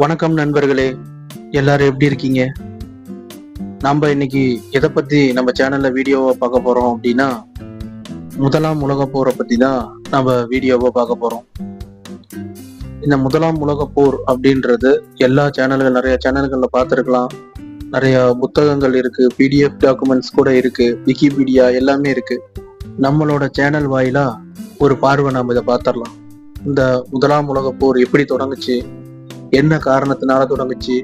வணக்கம் நண்பர்களே எல்லாரும் எப்படி இருக்கீங்க? நம்ம இன்னைக்கு எதை பத்தி நம்ம சேனல்ல வீடியோவை பார்க்க போறோம் அப்படின்னா முதலாம் உலக போரை பத்தி தான் நம்ம வீடியோவை பார்க்க போறோம். இந்த முதலாம் உலக போர் அப்படின்றது எல்லா சேனல்கள் நிறைய சேனல்கள்ல பார்த்துருக்கலாம். நிறைய புத்தகங்கள் இருக்கு பிடிஎஃப் டாக்குமெண்ட்ஸ் கூட இருக்கு விக்கிபீடியா எல்லாமே இருக்கு. நம்மளோட சேனல் வாயிலா ஒரு பார்வை நாம் இதை பார்த்துடலாம். இந்த முதலாம் உலக போர் எப்படி தொடங்குச்சு என்ன காரணத்தினால தொடங்குச்சு?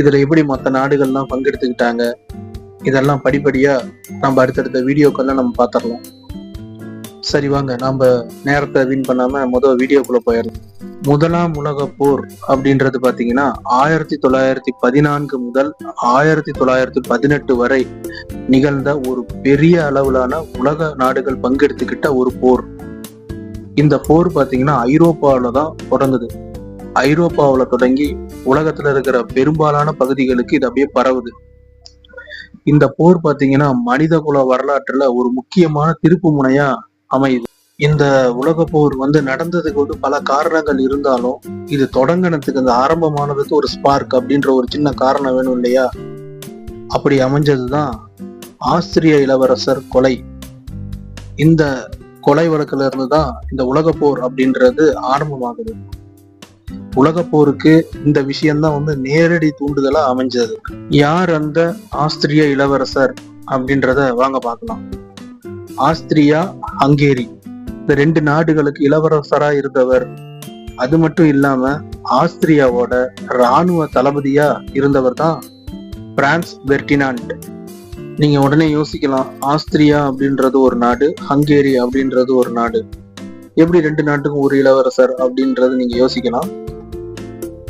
இதுல எப்படி மற்ற நாடுகள்லாம் பங்கெடுத்துக்கிட்டாங்க? இதெல்லாம் படிப்படியா நம்ம அடுத்தடுத்த வீடியோக்கெல்லாம் நம்ம பார்த்துடலாம் சரி வாங்க. நம்ம நேரத்தை வீண் பண்ணாம முதல் வீடியோக்குள்ள போயிடலாம். முதலாம் உலக போர் அப்படின்றது பாத்தீங்கன்னா ஆயிரத்தி தொள்ளாயிரத்தி பதினான்கு முதல் ஆயிரத்தி தொள்ளாயிரத்தி பதினெட்டு வரை நிகழ்ந்த ஒரு பெரிய அளவிலான உலக நாடுகள் பங்கெடுத்துக்கிட்ட ஒரு போர். இந்த போர் பாத்தீங்கன்னா ஐரோப்பாவில தான் தொடங்குது. ஐரோப்பாவில் தொடங்கி உலகத்துல இருக்கிற பெரும்பாலான பகுதிகளுக்கு இது அப்படியே பரவுது. இந்த போர் பாத்தீங்கன்னா மனித குல வரலாற்றுல ஒரு முக்கியமான திருப்பு முனையா அமையுது. இந்த உலக போர் வந்து நடந்ததுக்கு வந்து பல காரணங்கள் இருந்தாலும் இது தொடங்கினதுக்கு இந்த ஆரம்பமானதுக்கு ஒரு ஸ்பார்க் அப்படின்ற ஒரு சின்ன காரணம் வேணும் இல்லையா? அப்படி அமைஞ்சதுதான் ஆஸ்திரிய இளவரசர் கொலை. இந்த கொலை வழக்குல இருந்து தான் இந்த உலக போர் அப்படின்றது ஆரம்பமாகுது. உலக போருக்கு இந்த விஷயம்தான் வந்து நேரடி தூண்டுதலா அமைஞ்சது. யார் அந்த ஆஸ்திரிய இளவரசர் அப்படின்றத வாங்க பார்க்கலாம். Austria Hungary. இந்த ரெண்டு நாடுகளுக்கு இளவரசரா இருந்தவர். அது மட்டும் இல்லாம ஆஸ்திரியாவோட ராணுவ தளபதியா இருந்தவர் தான் பிரான்ஸ் பெர்டினாண்ட். நீங்க உடனே யோசிக்கலாம் ஆஸ்திரியா அப்படின்றது ஒரு நாடு ஹங்கேரி அப்படின்றது ஒரு நாடு. எப்படி ரெண்டு நாட்டுக்கும் ஒரு இளவரசர் அப்படின்றது நீங்க யோசிக்கலாம்.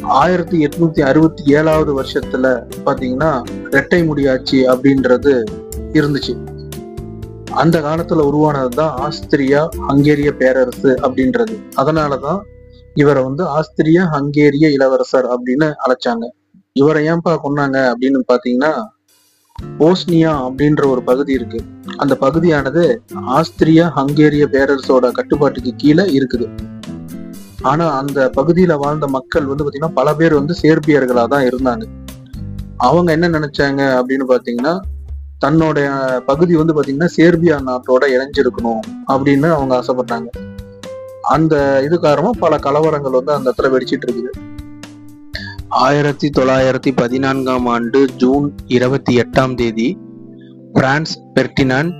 ஆயிரத்தி எட்நூத்தி அறுபத்தி ஏழாவது வருஷத்துல பாத்தீங்கன்னா இரட்டை முடியாட்சி அப்படின்றது இருந்துச்சு. அந்த காலத்துல உருவானதுதான் ஆஸ்திரியா ஹங்கேரிய பேரரசு அப்படின்றது. அதனாலதான் இவரை வந்து ஆஸ்திரியா ஹங்கேரிய இளவரசர் அப்படின்னு அழைச்சாங்க. இவரை ஏன்பா கொன்னாங்க அப்படின்னு பாத்தீங்கன்னா போஸ்னியா அப்படின்ற ஒரு பகுதி இருக்கு. அந்த பகுதியானது ஆஸ்திரியா ஹங்கேரிய பேரரசோட கட்டுப்பாட்டுக்கு கீழே இருக்குது. ஆனா அந்த பகுதியில வாழ்ந்த மக்கள் வந்து பாத்தீங்கன்னா பல பேர் வந்து சேர்பியர்களா தான் இருந்தாங்க. அவங்க என்ன நினைச்சாங்க அப்படின்னு பாத்தீங்கன்னா தன்னோட பகுதி வந்து பாத்தீங்கன்னா சேர்பியா நாட்டோட இணைஞ்சிருக்கணும் அப்படின்னு அவங்க ஆசைப்பட்டாங்க. அந்த இது காரணமா பல கலவரங்கள் வந்து அந்த இடத்துல வெடிச்சிட்டு இருக்குது. ஆயிரத்தி தொள்ளாயிரத்தி பதினான்காம் ஆண்டு ஜூன் இருபத்தி எட்டாம் தேதி பிரான்ஸ் பெர்டினாண்ட்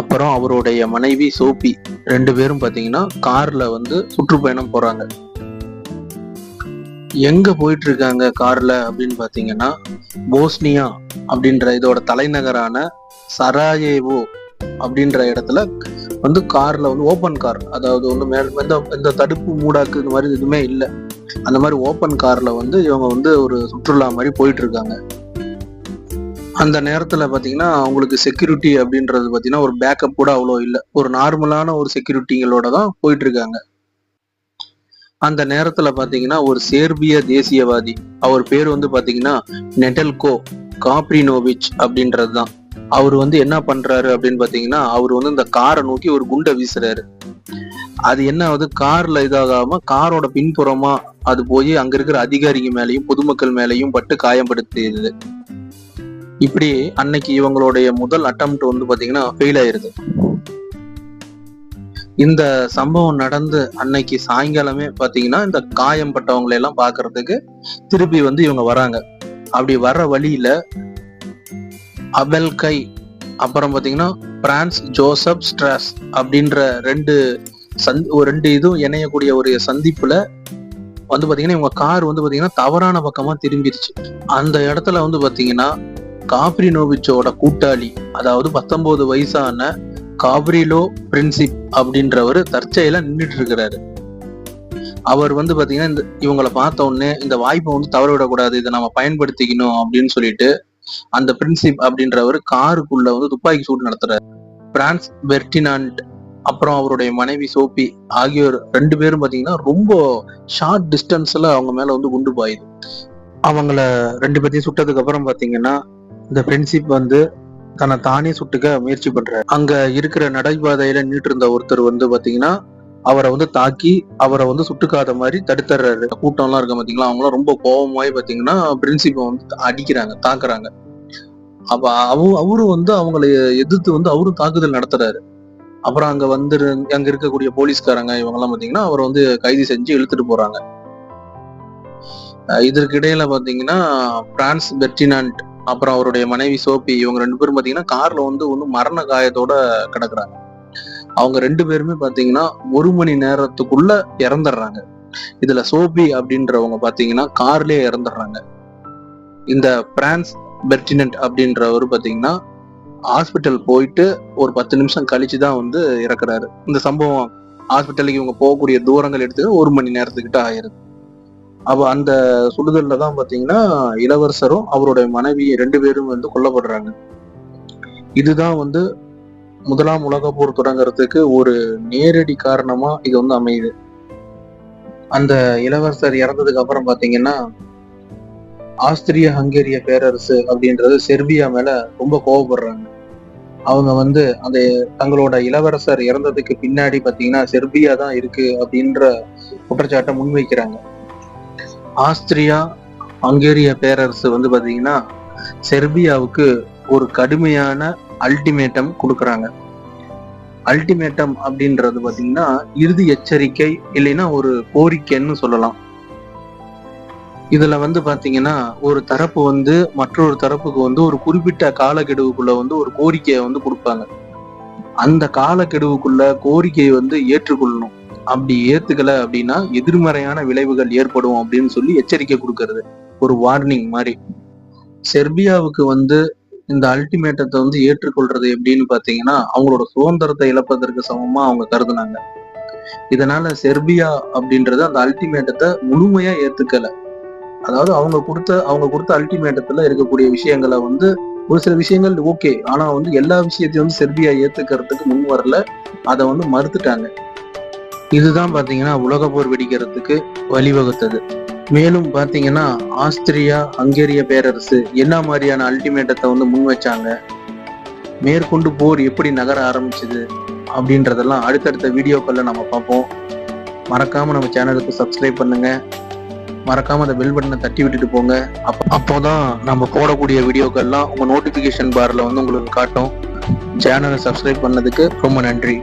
அப்புறம் அவருடைய மனைவி சோபி ரெண்டு பேரும் பார்த்தீங்கன்னா கார்ல வந்து சுற்றுப்பயணம் போறாங்க. எங்க போயிட்டு இருக்காங்க கார்ல அப்படின்னு பாத்தீங்கன்னா போஸ்னியா அப்படின்ற இதோட தலைநகரான சராயேவோ அப்படின்ற இடத்துல வந்து கார்ல வந்து ஓப்பன் கார் அதாவது ஒன்று எந்த எந்த தடுப்பு மூடாக்கு இந்த மாதிரி எதுவுமே இல்லை. அந்த மாதிரி ஓப்பன் கார்ல வந்து இவங்க வந்து ஒரு சுற்றுலா மாதிரி போயிட்டு இருக்காங்க அந்த நேரத்தில் பார்த்தீங்கன்னா அவங்களுக்கு செக்யூரிட்டி அப்படின்றது பார்த்தீங்கன்னா ஒரு பேக்கப் கூட அவ்வளோ இல்லை. ஒரு நார்மலான ஒரு செக்யூரிட்டிங்களோட தான் போயிட்டு இருக்காங்க அந்த நேரத்தில் பார்த்தீங்கன்னா ஒரு சேர்பிய தேசியவாதி அவர் பேர் வந்து பார்த்தீங்கன்னா நெட்டல்கோ காப்ரினோவிச் அப்படின்றது தான். அவர் வந்து என்ன பண்றாரு அப்படின்னு பார்த்தீங்கன்னா அவர் வந்து இந்த காரை நோக்கி ஒரு குண்டை வீசுறாரு. அது என்ன ஆகுது? கார்ல இதாகாம காரோட பின்புறமா அது போய் அங்க இருக்கிற அதிகாரிங்க மேலேயும் பொதுமக்கள் மேலேயும் பட்டு காயப்படுத்தியது இப்படி அன்னைக்கு இவங்களுடைய முதல் அட்டம்ப்ட் வந்து பாத்தீங்கன்னா ஃபெயில் ஆயிருது. இந்த சம்பவம் நடந்து அன்னைக்கு சாயங்காலமே பாத்தீங்கன்னா இந்த காயம்பட்டவங்களை எல்லாம் பாக்குறதுக்கு திருப்பி வந்து இவங்க வராங்க. அப்படி வர்ற வழியில அபெல்கை அப்புறம் பாத்தீங்கன்னா பிரான்ஸ் ஜோசப் ஸ்ட்ராஸ் அப்படின்ற ரெண்டு சந்தி ஒரு ரெண்டு இதுவும் இணையக்கூடிய ஒரு சந்திப்புல வந்து பாத்தீங்கன்னா இவங்க கார் வந்து பாத்தீங்கன்னா தவறான பக்கமா திரும்பிடுச்சு அந்த இடத்துல வந்து பாத்தீங்கன்னா காப்ரினோவிச்சோட கூட்டாளி அதாவது பத்தொன்பது வயசான காப்ரிலோ பிரின்சிப் அப்படின்றவர் தற்செயல நின்றுட்டு இருக்கிறாரு அவர் வந்து பாத்தீங்கன்னா இந்த இவங்களை பார்த்த உடனே இந்த வாய்ப்பை வந்து தவற விடக்கூடாது இதை நம்ம பயன்படுத்திக்கணும் அப்படின்னு சொல்லிட்டு அந்த பிரின்சிப் அப்படின்றவர் காருக்குள்ள வந்து துப்பாக்கி சூடு நடத்துறாரு. பிரான்ஸ் பெர்டினாண்ட் அப்புறம் அவருடைய மனைவி சோபி ஆகியோர் ரெண்டு பேரும் பாத்தீங்கன்னா ரொம்ப ஷார்ட் டிஸ்டன்ஸ்ல அவங்க மேல வந்து குண்டு பாயுது. அவங்கள ரெண்டு பேர்த்தையும் சுட்டதுக்கு அப்புறம் பாத்தீங்கன்னா இந்த ஃப்ரெண்ட்ஷிப் வந்து தன்னை தானே சுட்டுக்க முயற்சி பண்றாரு. அங்க இருக்கிற நடைபாதையில நின்றுட்டு இருந்த ஒருத்தர் வந்து பாத்தீங்கன்னா அவரை வந்து தாக்கி அவரை வந்து சுட்டுக்காத மாதிரி தடுத்துறாரு. கூட்டம்லாம் இருக்க பாத்தீங்களா? அவங்களாம் ரொம்ப கோபமாயி பாத்தீங்கன்னா பிரின்சிபை வந்து அடிக்கிறாங்க தாக்குறாங்க. அப்ப அவ அவரும் வந்து அவங்களை எதிர்த்து வந்து அவரும் தாக்குதல் நடத்துறாரு. அப்புறம் அங்க வந்து அங்க இருக்கக்கூடிய போலீஸ்காரங்க இவங்க எல்லாம் பாத்தீங்கன்னா அவரை வந்து கைது செஞ்சு இழுத்துட்டு போறாங்க. இதற்கிடையில இதற்கு இடையில பாத்தீங்கன்னா பிரான்ஸ் பெர்டினாண்ட் அப்புறம் அவருடைய மனைவி சோபி இவங்க ரெண்டு பேரும் பாத்தீங்கன்னா கார்ல வந்து ஒண்ணு மரண காயத்தோட கிடக்குறாங்க. அவங்க ரெண்டு பேருமே பாத்தீங்கன்னா ஒரு மணி நேரத்துக்குள்ள இறந்துடுறாங்க. இதுல சோபி அப்படின்றவங்க பாத்தீங்கன்னா கார்லயே இறந்துடுறாங்க. இந்த பிரான்ஸ் பெர்டினன்ட் அப்படின்றவர் பாத்தீங்கன்னா ஹாஸ்பிட்டல் போயிட்டு ஒரு பத்து நிமிஷம் கழிச்சு தான் வந்து இறக்குறாரு. இந்த சம்பவம் ஹாஸ்பிட்டலுக்கு இவங்க போகக்கூடிய தூரங்கள் எடுத்து ஒரு மணி நேரத்துக்கிட்ட ஆயிருது. அவ அந்த சுடுதல்ல தான் பாத்தீங்கன்னா இளவரசரும் அவருடைய மனைவி ரெண்டு பேரும் வந்து கொல்லப்படுறாங்க. இதுதான் வந்து முதலாம் உலக போர் தொடங்குறதுக்கு ஒரு நேரடி காரணமா இது வந்து அமையுது. அந்த இளவரசர் இறந்ததுக்கு அப்புறம் பாத்தீங்கன்னா ஆஸ்திரிய ஹங்கேரிய பேரரசு அப்படின்றது செர்பியா மேல ரொம்ப கோவப்படுறாங்க. அவங்க வந்து அந்த தங்களோட இளவரசர் இறந்ததுக்கு பின்னாடி பாத்தீங்கன்னா செர்பியா தான் இருக்கு அப்படின்ற குற்றச்சாட்டை முன்வைக்கிறாங்க. ஆஸ்திரியா ஹங்கேரிய பேரரசு வந்து பார்த்தீங்கன்னா செர்பியாவுக்கு ஒரு கடுமையான அல்டிமேட்டம் கொடுக்குறாங்க. அல்டிமேட்டம் அப்படின்றது பார்த்தீங்கன்னா இறுதி எச்சரிக்கை இல்லைன்னா ஒரு கோரிக்கைன்னு சொல்லலாம். இதுல வந்து பாத்தீங்கன்னா ஒரு தரப்பு வந்து மற்றொரு தரப்புக்கு வந்து ஒரு குறிப்பிட்ட காலக்கெடுவுக்குள்ள வந்து ஒரு கோரிக்கையை வந்து கொடுப்பாங்க. அந்த காலக்கெடுவுக்குள்ள கோரிக்கையை வந்து ஏற்றுக்கொள்ளணும். அப்படி ஏத்துக்கல அப்படின்னா எதிர்மறையான விளைவுகள் ஏற்படும் அப்படின்னு சொல்லி எச்சரிக்கை கொடுக்கறது. ஒரு வார்னிங் மாதிரி. செர்பியாவுக்கு வந்து இந்த அல்டிமேட்டத்தை வந்து ஏற்றுக்கொள்றது எப்படின்னு பாத்தீங்கன்னா அவங்களோட சுதந்திரத்தை இழப்பதற்கு சமமா அவங்க கருதுனாங்க. இதனால செர்பியா அப்படின்றது அந்த அல்டிமேட்டத்தை முழுமையா ஏத்துக்கல. அதாவது அவங்க கொடுத்த அவங்க கொடுத்த அல்டிமேட்டத்துல இருக்கக்கூடிய விஷயங்களை வந்து ஒரு சில விஷயங்கள் ஓகே ஆனா வந்து எல்லா விஷயத்தையும் வந்து செர்பியா ஏத்துக்கிறதுக்கு முன் வரல. அதை வந்து மறுத்துட்டாங்க. இதுதான் பார்த்தீங்கன்னா உலக போர் வெடிக்கிறதுக்கு வழிவகுத்தது. மேலும் பார்த்தீங்கன்னா ஆஸ்திரியா ஹங்கேரிய பேரரசு என்ன மாதிரியான அல்டிமேட்டத்தை வந்து முன் வச்சாங்க? மேற்கொண்டு போர் எப்படி நகர ஆரம்பிச்சது? அப்படின்றதெல்லாம் அடுத்தடுத்த வீடியோக்களில் நம்ம பார்ப்போம். மறக்காமல் நம்ம சேனலுக்கு சப்ஸ்கிரைப் பண்ணுங்கள் மறக்காம அந்த பெல் பட்டனை தட்டி விட்டுட்டு போங்க. அப்போ தான் நம்ம போடக்கூடிய வீடியோக்கள்லாம் உங்கள் நோட்டிஃபிகேஷன் பாரில் வந்து உங்களுக்கு காட்டும். சேனலை சப்ஸ்கிரைப் பண்ணதுக்கு ரொம்ப நன்றி.